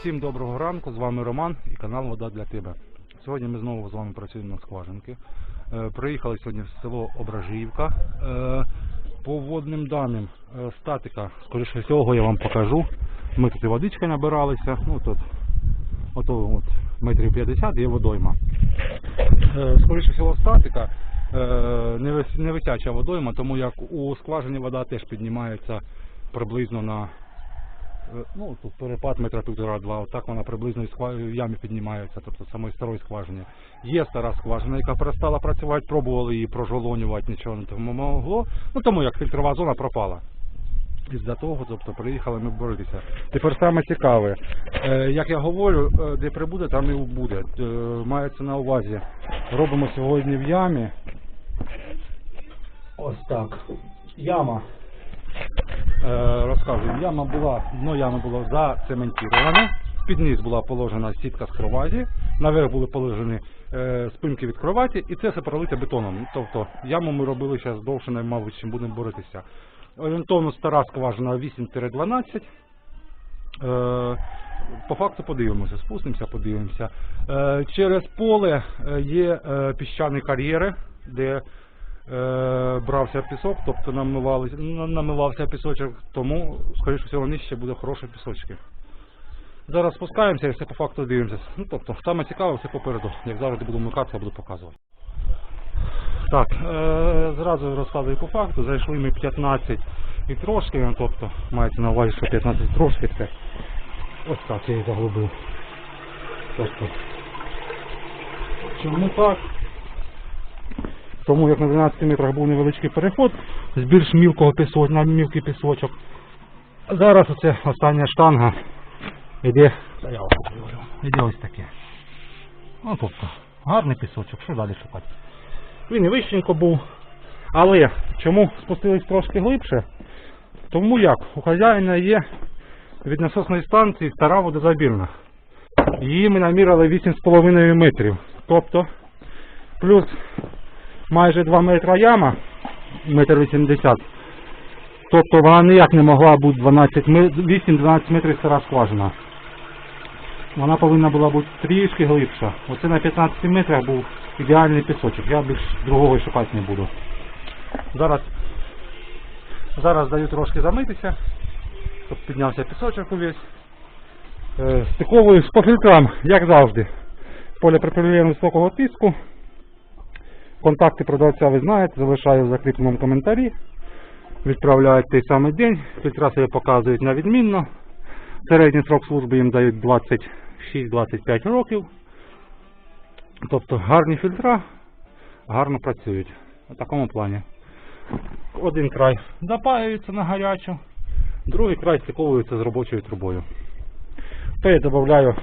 Всім доброго ранку, з вами Роман і канал Вода для тебе. Сьогодні ми знову з вами працюємо на скважинки. Е, Приїхали сьогодні в село Ображівка. Е, По водним даним е, статика, скоріше всього, я вам покажу. Ми тут і водичка набиралися. Ну тут ото от метрів 50 є водойма. Скоріше всього, статика не вис- не висяча водойма, тому як у скважині вода теж піднімається приблизно на ну, тут перепад метра півтора-два, отак вона приблизно в ямі піднімається, тобто самої старої скважини. Є стара скважина, яка перестала працювати, пробували її прожолонювати, нічого не могло, ну тому як фільтрова зона пропала. Із-за того, тобто приїхали ми боротися. Тепер саме цікаве, е, як я говорю, е, де прибуде, там і буде. Е, мається на увазі. Робимо сьогодні в ямі. Ось так. Яма розказую, яма була, дно ями було зацементоване, під низ була положена сітка з кроваті, наверх були положені е, спинки від кроваті, і це все пролите бетоном. Тобто яму ми робили зараз довше, мабуть, чим будемо боротися. Орієнтовно стара скважина 8-12. Е, по факту подивимося, спустимося, подивимося. Е, через поле е, є е, піщані кар'єри, де брався пісок, тобто намивався пісочок, тому, скоріше всього, нижче буде хороші пісочки. Зараз спускаємося і все по факту дивимося. Ну, тобто, саме цікаве все попереду. Як завжди буду вмикатися, буду показувати. Так, е, зразу розказую по факту. Зайшли ми 15 і трошки, ну, тобто, мається на увазі, що 15 і трошки це ось так я її заглубив. Тобто, чому так? Тому як на 12 метрах був невеличкий переход з більш мілкого пісочка на мілкий пісочок. Зараз оце остання штанга я іде ось таке. Ну тобто, гарний пісочок, що далі шукати? Він і вищенько був. Але чому спустились трошки глибше? Тому як у хазяїна є від насосної станції стара водозабірна. Її ми наміряли 8,5 метрів. Тобто плюс майже 2 метра яма, метр 80. Тобто вона ніяк не могла бути 8-12 метрів стара скважина. Вона повинна була бути трішки глибша. Оце на 15 метрах був ідеальний пісочок. Я більш другого шукати не буду. Зараз, зараз даю трошки замитися, щоб піднявся пісочок увесь. Е, Стиковую по фільтрам, як завжди. Поліпропілен високого тиску. Контакти продавця ви знаєте, залишаю в закріпленому коментарі. Відправляють той самий день. Фільтра себе показують на відмінно. Середній срок служби їм дають 26-25 років. Тобто гарні фільтра гарно працюють. У такому плані. Один край запаюється на гарячу, другий край стиковується з робочою трубою. То я додаю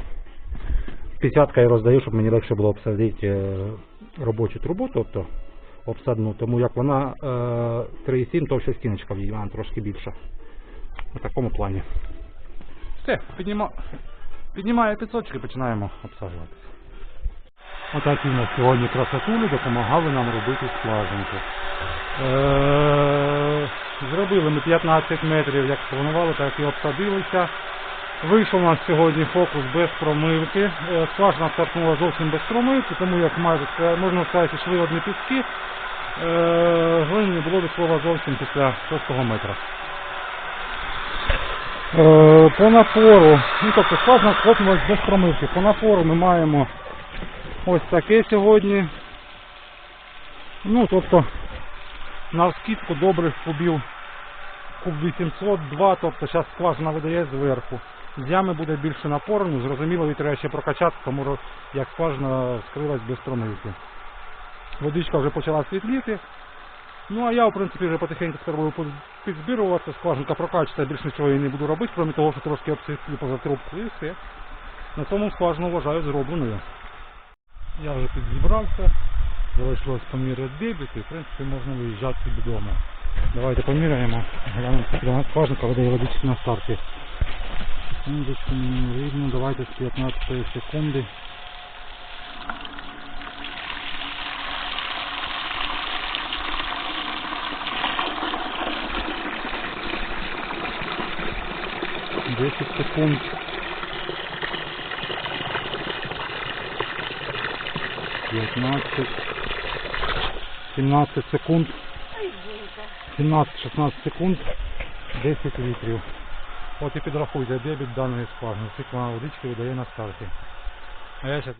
п'ятдесятка і роздаю, щоб мені легше було обсадити е, робочу трубу, тобто обсадну, тому як вона е, 3,7, то ще стіночка в її, вона трошки більша. У такому плані. Все, підніма... піднімає підсочки і починаємо обсаджуватися. Отакі у нас сьогодні красотулі допомагали нам робити скважинку. Е, Зробили ми 15 метрів, як планували, так і обсадилися. Вийшов у нас сьогодні фокус без промивки. Е, Скважина стартнула зовсім без промивки, тому як майже можна сказати, йшли одні піски. Е, Глини не було від слова зовсім після 6 метра. Е, По напору, ну тобто скважина схопнулась без промивки. По напору ми маємо ось таке сьогодні. Ну, тобто, на скидку добрих кубів куб 802, тобто зараз скважина видає зверху. З ями буде більше напору, ну зрозуміло, її треба ще прокачати, тому як скважина скрилась без промивки. Водичка вже почала світліти. Ну а я в принципі вже потихеньку спробую під- підзбіруватися, скважинка прокачується, більш нічого я не буду робити, крім того, що трошки обсвітлю поза трубку і все. На цьому скважину вважаю зробленою. Я вже підзібрався, залишилось поміряти дебіт і в принципі можна виїжджати додому. Давайте поміряємо, глянемо, скважинка видає водички на старті. Секундочку, мені не видно. Давайте з 15 секунди. Десять секунд. П'ятнадцять. 17 секунд. 17-16 секунд. 10 літрів. От і підрахуйте дебіт даної скважини, скільки вона водички видає на старті. А я зараз